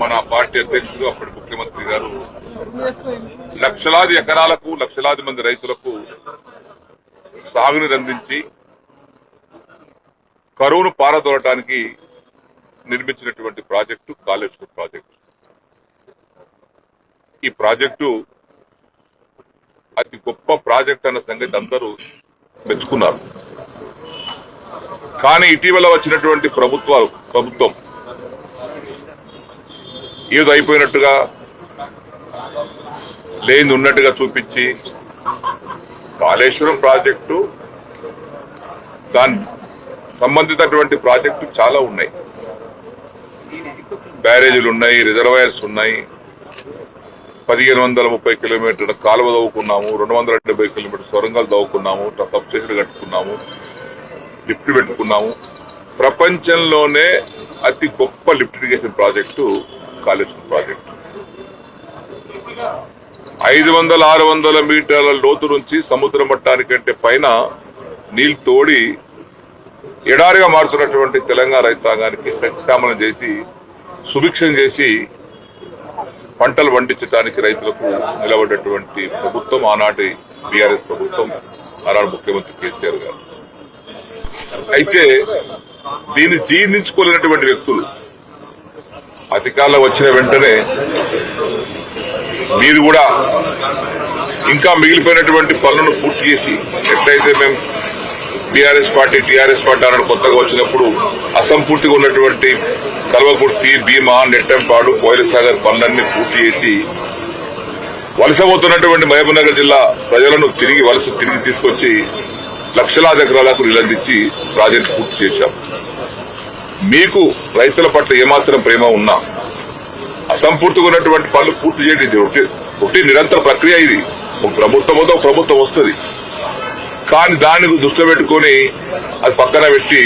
మన పార్టీ అధ్యక్షుడు అప్పటి ముఖ్యమంత్రి గారు. లక్షలాది ఎకరాలకు లక్షలాది మంది రైతులకు సాగుని అందించి కరువును పారదోలటానికి నిర్మించినటువంటి ప్రాజెక్టు కాళేశ్వరం ప్రాజెక్టు. ఈ ప్రాజెక్టు అతి గొప్ప ప్రాజెక్ట్ అన్న సంగతి అందరూ మెచ్చుకున్నారు. కానీ ఇటీవల వచ్చినటువంటి ప్రభుత్వాలు ప్రభుత్వం ఏదో అయిపోయినట్టుగా లేని ఉన్నట్టుగా చూపించి కాళేశ్వరం ప్రాజెక్టు దాని సంబంధితటువంటి ప్రాజెక్టు చాలా ఉన్నాయి. బ్యారేజీలు ఉన్నాయి రిజర్వాయర్స్ ఉన్నాయి. పదిహేను వందల ముప్పై కిలోమీటర్ల కాలువ దవ్వుకున్నాము రెండు వందల డెబ్బై కిలోమీటర్ సొరంగాలు తవ్వుకున్నాము సబ్స్టేషన్ కట్టుకున్నాము లిఫ్ట్ పెట్టుకున్నాము. ప్రపంచంలోనే అతి గొప్ప lift irrigation project Kaleshwaram project. ఐదు వందల ఆరు వందల మీటర్ల లోతు నుంచి సముద్ర మట్టానికంటే పైన నీళ్ళు తోడి ఎడారిగా మారుతున్నటువంటి తెలంగాణ రైతాంగానికి ప్రత్యామనం చేసి సుభిక్షం చేసి పంటలు పండించడానికి రైతులకు నిలబడ్డటువంటి ప్రభుత్వం ఆనాటి బీఆర్ఎస్ ప్రభుత్వం ఆనాడు ముఖ్యమంత్రి కేసీఆర్ గారు. అయితే దీన్ని జీర్ణించుకోలేనటువంటి వ్యక్తులు అధికారంలో వచ్చిన వెంటనే మీరు కూడా ఇంకా మిగిలిపోయినటువంటి పనులను పూర్తి చేసి ఎట్లయితే మేము బీఆర్ఎస్ పార్టీ టీఆర్ఎస్ పార్టీ అన్నాడు కొత్తగా వచ్చినప్పుడు అసంపూర్తిగా ఉన్నటువంటి కల్వకుర్తి భీమా నెట్టంపాడు కోయిలసాగర్ పనులన్నీ పూర్తి చేసి వలసపోతున్నటువంటి మహబూబ్నగర్ జిల్లా ప్రజలను తిరిగి వలస తిరిగి తీసుకొచ్చి లక్షలాది ఎకరాలకు నిలందించి ప్రాజెక్టు పూర్తి చేశాం. మీకు రైతుల పట్ల ఏమాత్రం ప్రేమ ఉన్నా అసంపూర్తిగా ఉన్నటువంటి పనులు పూర్తి చేయండి ఇది ఒకటి నిరంతర ప్రక్రియ ఇది. ఒక ప్రభుత్వం ఒక ప్రభుత్వం వస్తుంది. కానీ దాన్ని దృష్టిలో పెట్టుకొని అది పక్కన పెట్టి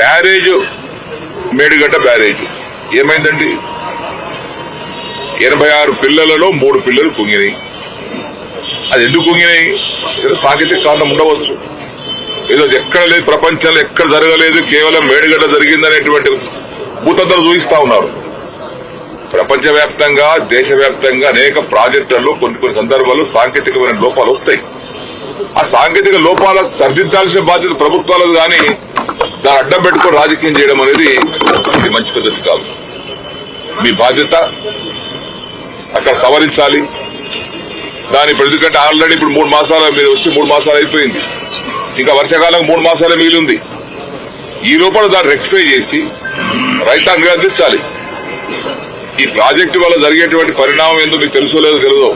బ్యారేజ్ మేడిగడ్డ బ్యారేజ్. ఏమైందండి? ఎనభై ఆరు పిల్లలలో మూడు పిల్లలు కుంగినాయి. అది ఎందుకు కుంగినాయి? ఏదో సాంకేతిక కారణం ఉండవచ్చు. ఏదో ఎక్కడ లేదు ప్రపంచంలో ఎక్కడ జరగలేదు కేవలం మేడిగడ్డ జరిగిందనేటువంటి భూతంతలు చూపిస్తా ఉన్నారు. ప్రపంచవ్యాప్తంగా దేశవ్యాప్తంగా అనేక ప్రాజెక్టుల్లో కొన్ని కొన్ని సందర్భాల్లో సాంకేతికమైన లోపాలు వస్తాయి. ఆ సాంకేతిక లోపాల సరిదిద్దాల్సిన బాధ్యత ప్రభుత్వాలకు కానీ దాన్ని అడ్డం పెట్టుకొని రాజకీయం చేయడం అనేది ఇది మంచి పద్ధతి కాదు. మీ బాధ్యత అక్కడ సవరించాలి. దాని ఇప్పుడు ఎందుకంటే ఆల్రెడీ ఇప్పుడు మూడు మాసాలు మీరు వచ్చి మూడు మాసాలు అయిపోయింది. ఇంకా వర్షాకాలం మూడు మాసాలే మిగిలింది. ఈ లోపల దాన్ని రెక్టిఫై చేసి రైతాంగం అందించాలి. ఈ ప్రాజెక్టు వల్ల జరిగేటువంటి పరిణామం ఏందో మీకు తెలుసో లేదో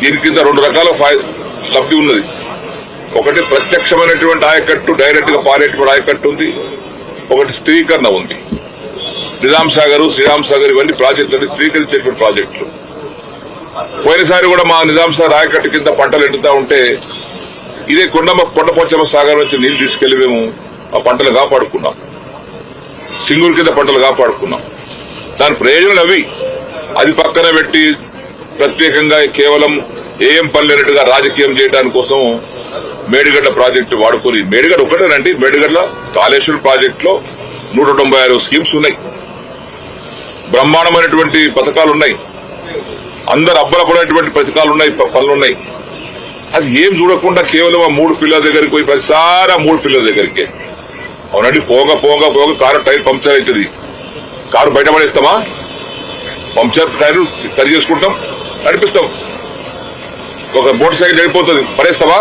దీని కింద రెండు రకాల లబ్ధి ఉన్నది. ఒకటి ప్రత్యక్షమైనటువంటి ఆయకట్టు డైరెక్ట్గా పారేటువంటి ఆయకట్టు ఉంది. ఒకటి స్థిరీకరణ ఉంది. నిజాం సాగర్ శ్రీరామ్ సాగర్ ఇవన్నీ ప్రాజెక్టులు స్థిరీకరించేటువంటి ప్రాజెక్టులు. పోయినసారి కూడా మా నిజాం సాగర్ ఆయకట్టు కింద పంటలు ఎండుతా ఉంటే ఇదే కొండమ్మ కొండపోచమ్మ సాగర్ నుంచి నీళ్ళు తీసుకెళ్ళి మేము ఆ పంటలు కాపాడుకున్నాం. సింగూరు కింద పంటలు కాపాడుకున్నాం. దాని ప్రయోజనాలు అవి. అది పక్కన పెట్టి ప్రత్యేకంగా కేవలం ఏం పనిలేనట్టుగా రాజకీయం చేయడాని కోసం మేడిగడ్డ ప్రాజెక్టు వాడుకొని మేడిగడ్డ ఒకటేనండి మేడిగడ్డ కాళేశ్వరం ప్రాజెక్టులో నూట తొంభై ఆరు స్కీమ్స్ ఉన్నాయి. బ్రహ్మాండమైనటువంటి పథకాలు ఉన్నాయి. అందరు అబ్బలపడేటువంటి పథకాలు ఉన్నాయి ప- పనులు ఉన్నాయి. అది ఏం చూడకుండా కేవలం ఆ మూడు పిల్లల దగ్గరికి పోయి ప్రతిసారి ఆ మూడు పిల్లల దగ్గరికి. అవునండి పోగ పోగ పోగ కారు టైర్ పంక్చర్ అవుతుంది. కారు బయట పడేస్తామా? పంక్చర్ టైర్ సరి చేసుకుంటాం నడిపిస్తాం. ఒక మోటార్ సైకిల్ వెళ్ళిపోతుంది పడేస్తావా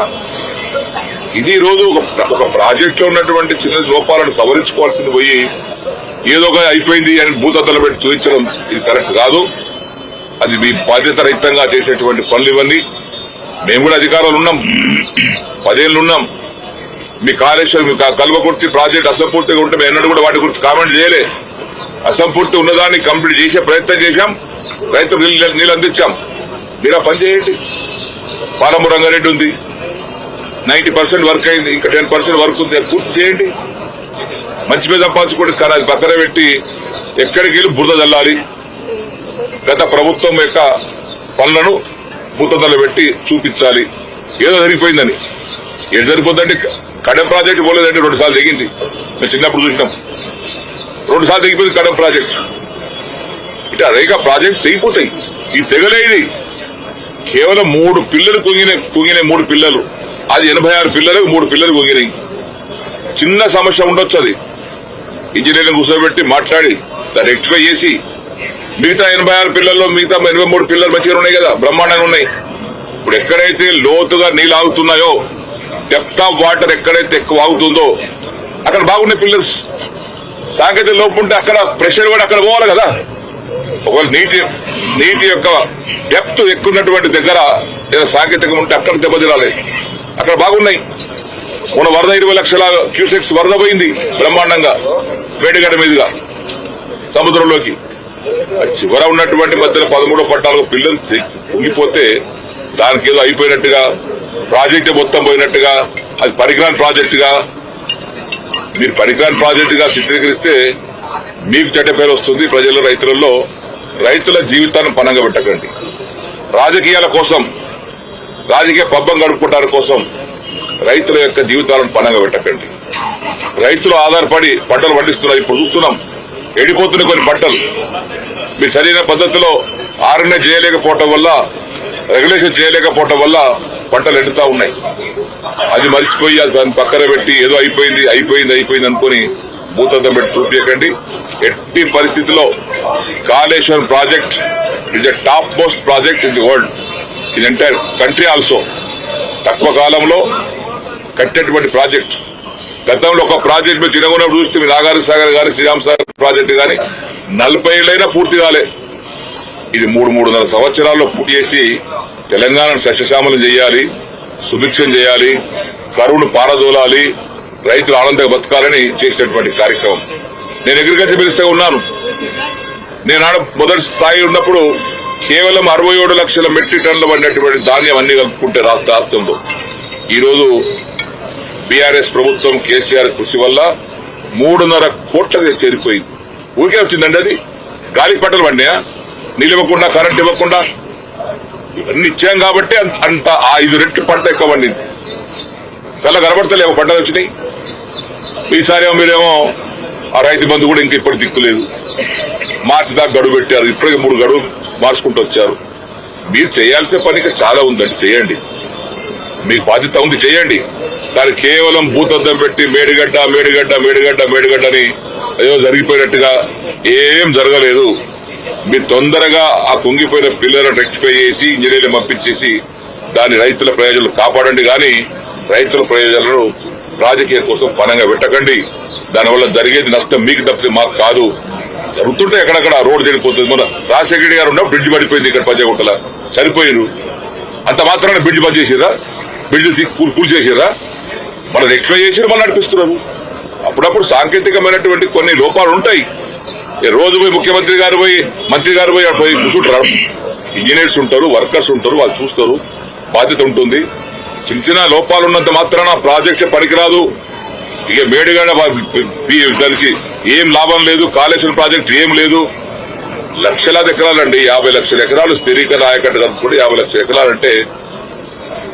ఇది రోజు ఒక ఒక ప్రాజెక్ట్లో ఉన్నటువంటి చిన్న లోపాలను సవరించుకోవాల్సింది పోయి ఏదో ఒక అయిపోయింది అని భూతద్దలు పెట్టి చూపించడం ఇది కరెక్ట్ కాదు. అది మీ బాధ్యత రహితంగా చేసేటువంటి పనులు ఇవన్నీ మేము కూడా అధికారులు ఉన్నాం. పదేళ్ళు ఉన్నాం. మీ కాళేశ్వరం మీ కల్వకుర్తి ప్రాజెక్ట్ అసంపూర్తిగా ఉంటే మేము ఎన్నడూ కూడా వాటి గురించి కామెంట్ చేయలే. అసంపూర్తి ఉన్నదాన్ని కంప్లీట్ చేసే ప్రయత్నం చేశాం. రైతులు నీళ్ళు నీళ్ళు అందించాం. మీరు పనిచేయండి పని చేయండి. పాలమూరు రంగారెడ్డి ఉంది. నైన్టీ పర్సెంట్ వర్క్ అయింది. ఇంకా టెన్ పర్సెంట్ వర్క్ ఉంది. పూర్తి చేయండి. మంచి మీద సంపాదించుకోండి కానీ అది పక్కన పెట్టి ఎక్కడికి వెళ్ళి బురద చల్లాలి గత ప్రభుత్వం యొక్క పనులను భూతద్దలు పెట్టి చూపించాలి. ఏదో జరిగిపోయిందని. ఏది జరిగిపోతుందంటే కడెం ప్రాజెక్ట్ పోలేదంటే రెండు సార్లు దిగింది మేము చిన్నప్పుడు చూసినాం. రెండు సార్లు దిగిపోయింది కడెం ప్రాజెక్టు. ఇట్లా రేఖ ప్రాజెక్ట్ తెగిపోతాయి. ఈ తెగలే ఇది. కేవలం మూడు పిల్లలు కుంగిన కుంగిన మూడు పిల్లలు. అది ఎనభై ఆరు పిల్లలు మూడు పిల్లలు కుంగినాయి. చిన్న సమస్య ఉండొచ్చు అది. ఇంజనీరింగ్ కూర్చోబెట్టి మాట్లాడి దాన్ని రెక్టిఫై చేసి మిగతా ఎనభై ఆరు పిల్లల్లో మిగతా ఎనభై మూడు పిల్లలు మంచిగా ఉన్నాయి కదా బ్రహ్మాండంగా ఉన్నాయి. ఇప్పుడు ఎక్కడైతే లోతుగా నీళ్ళు ఆగుతున్నాయో డెప్త్ ఆఫ్ వాటర్ ఎక్కడైతే ఎక్కువ ఆగుతుందో అక్కడ బాగున్నాయి పిల్లర్స్ సాంకేతిక లోపు ఉంటే అక్కడ ప్రెషర్ కూడా అక్కడ పోవాలి కదా. ఒకవేళ నీటి నీటి యొక్క డెప్త్ ఎక్కున్నటువంటి దగ్గర ఏదైనా సాంకేతికం ఉంటే అక్కడ దెబ్బతిరాలి అక్కడ బాగున్నాయి. మన వరద ఇరవై లక్షల క్యూసెక్స్ వరద పోయింది బ్రహ్మాండంగా వేడిగడ మీదుగా సముద్రంలోకి. చివర ఉన్నటువంటి మధ్యలో పదమూడో పట్టాలకు పిల్లలు ఉండిపోతే దానికి ఏదో అయిపోయినట్టుగా ప్రాజెక్ట్ మొత్తం పోయినట్టుగా అది పరికరాన్ ప్రాజెక్టుగా. మీరు పరికరాన్ ప్రాజెక్టుగా చిత్రీకరిస్తే మీకు చెడ్డ పేరు వస్తుంది ప్రజల రైతులలో. రైతుల జీవితాన్ని పనంగా పెట్టకండి. రాజకీయాల కోసం రాజకీయ పబ్బం గడుపుకోవడానికి కోసం రైతుల యొక్క జీవితాలను పనంగా పెట్టకండి. రైతులు ఆధారపడి పంటలు పండిస్తున్నారు. ఇప్పుడు చూస్తున్నాం ఎడిపోతున్న కొన్ని పంటలు మీరు సరైన పద్ధతిలో ఆర్ఎన్ఏ చేయలేకపోవటం వల్ల రెగ్యులేషన్ చేయలేకపోవటం వల్ల పంటలు ఎండుతా ఉన్నాయి. అది మర్చిపోయి అది దాన్ని పక్కన పెట్టి ఏదో అయిపోయింది అయిపోయింది అయిపోయింది అనుకుని భూతద్దం పెట్టి చూపించకండి. ఎట్టి పరిస్థితిలో Kaleshwaram project is the top most project in the world in entire country also తక్కువ కాలంలో కట్టేటువంటి ప్రాజెక్ట్. గతంలో ఒక ప్రాజెక్ట్ మీరు చిన్నగా చూస్తే మీ నాగారి సాగర్ గారు శ్రీరామ్ సాగర్ ప్రాజెక్టు కానీ నలభై ఏళ్ళైనా పూర్తి కాలే. ఇది మూడు మూడున్నర సంవత్సరాల్లో పూర్తి చేసి తెలంగాణను సస్యశ్యామలం చేయాలి సుభిక్షం చేయాలి కరువును పారదోలాలి రైతులు ఆనందంగా బతకాలని చేసినటువంటి కార్యక్రమం. నేను అగ్రికల్చర్ మినిస్టర్గా ఉన్నాను. నేను ఆడ మొదటి స్థాయి ఉన్నప్పుడు కేవలం అరవై ఏడు లక్షల మెట్రిక్ టన్నులు పడినటువంటి ధాన్యం అన్ని కలుపుకుంటే రాష్ట్ర రాష్ట్రంలో ఈరోజు బీఆర్ఎస్ ప్రభుత్వం కేసీఆర్ కృషి వల్ల మూడున్నర కోట్లకి చేరిపోయింది. ఊరికే వచ్చిందండి అది? గాలి పంటలు పండియా నీళ్ళు ఇవ్వకుండా కరెంట్ ఇవ్వకుండా? ఇవన్నీ ఇచ్చాం కాబట్టి అంత- ఆ ఐదు రెట్లు పంట ఎక్కువ పండింది. కళ్ళ కనబడతలేమో పంటలు వచ్చినాయి. ఈసారేమో మీరేమో ఆ రైతు బంధు కూడా ఇంక ఇప్పుడు దిక్కులేదు. మార్చి దాకా గడువు పెట్టారు. ఇప్పటికే మూడు గడువు మార్చుకుంటూ వచ్చారు. మీరు చేయాల్సిన పని చాలా ఉందండి. చేయండి. మీకు బాధ్యత ఉంది చేయండి. దాన్ని కేవలం భూతద్దం పెట్టి మేడిగడ్డ మేడిగడ్డ మేడిగడ్డ మేడిగడ్డని ఏదో జరిగిపోయినట్టుగా ఏం జరగలేదు. మీరు తొందరగా ఆ కుంగిపోయిన పిల్లలను రెక్టిఫై చేసి ఇంజనీర్లు పంపించేసి దాని రైతుల ప్రయోజనాలు కాపాడండి. కానీ రైతుల ప్రయోజనాలను రాజకీయ కోసం పనంగా పెట్టకండి. దానివల్ల జరిగేది నష్టం మీకు తప్పితే మాకు కాదు. జరుగుతుంటే ఎక్కడక్కడ రోడ్డు చెడిపోతుంది మన రాజశేఖర గారు ఉన్నప్పుడు బ్రిడ్జ్ పడిపోయింది ఇక్కడ పంచగుట్టల చనిపోయిరు అంత మాత్రాన బ్రిడ్జ్ బంద్ చేసేదా బ్రిడ్జ్ కూల్ చేసేదా మన రెక్టిఫై చేసి మనం నడిపిస్తున్నారు. అప్పుడప్పుడు సాంకేతికమైనటువంటి కొన్ని లోపాలు ఉంటాయి ఏ రోజు పోయి ముఖ్యమంత్రి గారు పోయి మంత్రి గారు పోయి పోయి కూర్చుంటారు? ఇంజనీర్స్ ఉంటారు వర్కర్స్ ఉంటారు వాళ్ళు చూస్తారు బాధ్యత ఉంటుంది. చిన్న చిన్న లోపాలు ఉన్నంత మాత్రాన ప్రాజెక్ట్ పనికిరాదు. ఇక మేడుగాడ దానికి ఏం లాభం లేదు కాళేశ్వరం ప్రాజెక్ట్ ఏం లేదు. లక్షలాది ఎకరాలండి యాభై లక్షల ఎకరాలు స్థిరీకరణ ఆయకట్టు కనుక్కుంటే యాభై లక్షల ఎకరాలంటే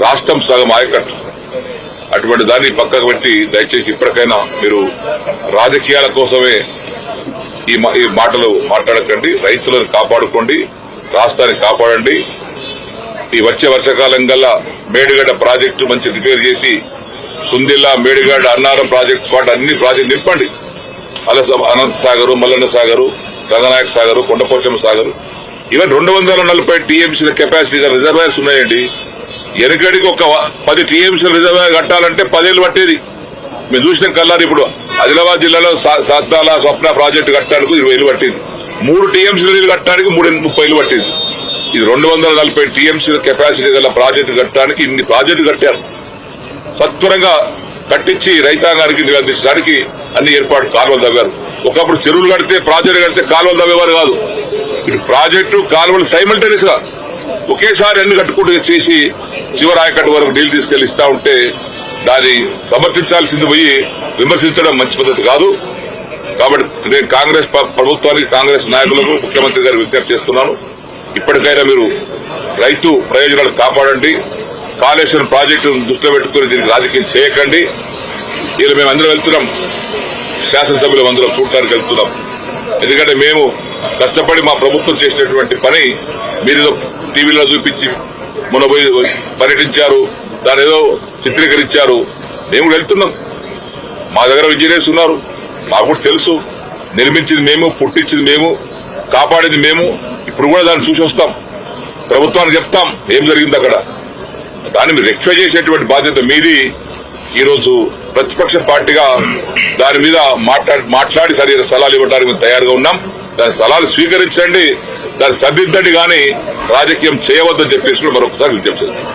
రాష్ట్రం సగం ఆయకట్టు. అటువంటి దాన్ని పక్కకు పెట్టి దయచేసి ఇప్పటికైనా మీరు రాజకీయాల కోసమే ఈ మా- ఈ మాటలు మాట్లాడకండి. రైతులను కాపాడుకోండి. రాష్ట్రాన్ని కాపాడండి. ఈ వచ్చే వర్షాకాలం గల్లా మేడిగడ్డ ప్రాజెక్టు మంచి రిపేర్ చేసి సుందిల్లా మేడిగడ్డ అన్నారం ప్రాజెక్టు పాటు అన్ని ప్రాజెక్టు నింపండి. అలా అనంత సాగరు మల్లన్న సాగరు గంగనాయక సాగరు కొండపోచమ్మ సాగరు. ఇవన్నీ రెండు వందల నలభై టీఎంసీల కెపాసిటీ రిజర్వాయర్స్ ఉన్నాయండి. ఎనకడికి ఒక పది టీఎంసీ రిజర్వాయర్ కట్టాలంటే పదేళ్ళు పట్టేది. మేము చూసిన కల్లారి ఇప్పుడు. ఆదిలాబాద్ జిల్లాలో సా- స్వప్న ప్రాజెక్టు కట్టడానికి ఇరవై ఏళ్ళు పట్టింది. మూడు టీఎంసీల నీళ్ళు కట్టడానికి మూడు ముప్పై ఏళ్ళు పట్టింది. ఇది రెండు వందల నలభై టీఎంసీల కెపాసిటీ గల ప్రాజెక్టు కట్టడానికి ఇన్ని ప్రాజెక్టు కట్టారు. సత్వరంగా కట్టించి రైతాంగానికి నీళ్ళు అందించడానికి అన్ని ఏర్పాటు కాలువలు తవ్వారు. ఒకప్పుడు చెరువులు కడితే ప్రాజెక్టు కడితే కాలువలు తవ్వేవారు కాదు. ఇప్పుడు ప్రాజెక్టు కాలువలు సైమల్టేనియస్గా ఒకేసారి అన్ని కట్టుకుంటూ చేసి చివరి వరకు నీళ్ళు తీసుకెళ్ళి ఇస్తా ఉంటే దాన్ని సమర్థించాల్సింది పోయి విమర్శించడం మంచి పద్ధతి కాదు. కాబట్టి నేను కాంగ్రెస్ ప్రభుత్వానికి కాంగ్రెస్ నాయకులకు ముఖ్యమంత్రి గారు విజ్ఞప్తి చేస్తున్నాను. ఇప్పటికైనా మీరు రైతు ప్రయోజనాలు కాపాడండి. కాళేశ్వరం ప్రాజెక్టు దృష్టిలో పెట్టుకుని దీనికి రాజకీయం చేయకండి. ఇలా మేము అందరం వెళ్తున్నాం. శాసనసభ్యులు అందరం చూడటానికి వెళ్తున్నాం. ఎందుకంటే మేము కష్టపడి మా ప్రభుత్వం చేసినటువంటి పని మీరు టీవీలో చూపించి మొన్న పోయి పర్యటించారు. దాని ఏదో చిత్రీకరించారు. మేము కూడా వెళ్తున్నాం. మా దగ్గర ఇంజనీర్స్ ఉన్నారు. మాకు కూడా తెలుసు. నిర్మించింది మేము పుట్టించింది మేము కాపాడింది మేము. ఇప్పుడు కూడా దాన్ని చూసి వస్తాం. ప్రభుత్వానికి చెప్తాం ఏం జరిగింది అక్కడ. దాన్ని మీరు రెక్టిఫై చేసేటువంటి బాధ్యత మీది. ఈరోజు ప్రతిపక్ష పార్టీగా దాని మీద మాట్లాడి మాట్లాడి సరైన సలహాలు ఇవ్వడానికి మేము తయారుగా ఉన్నాం. దాని సలహాలు స్వీకరించండి. దాన్ని సర్దిద్దండి కానీ రాజకీయం చేయవద్దని చెప్పేసి మరొకసారి విజ్ఞప్తి చేస్తాం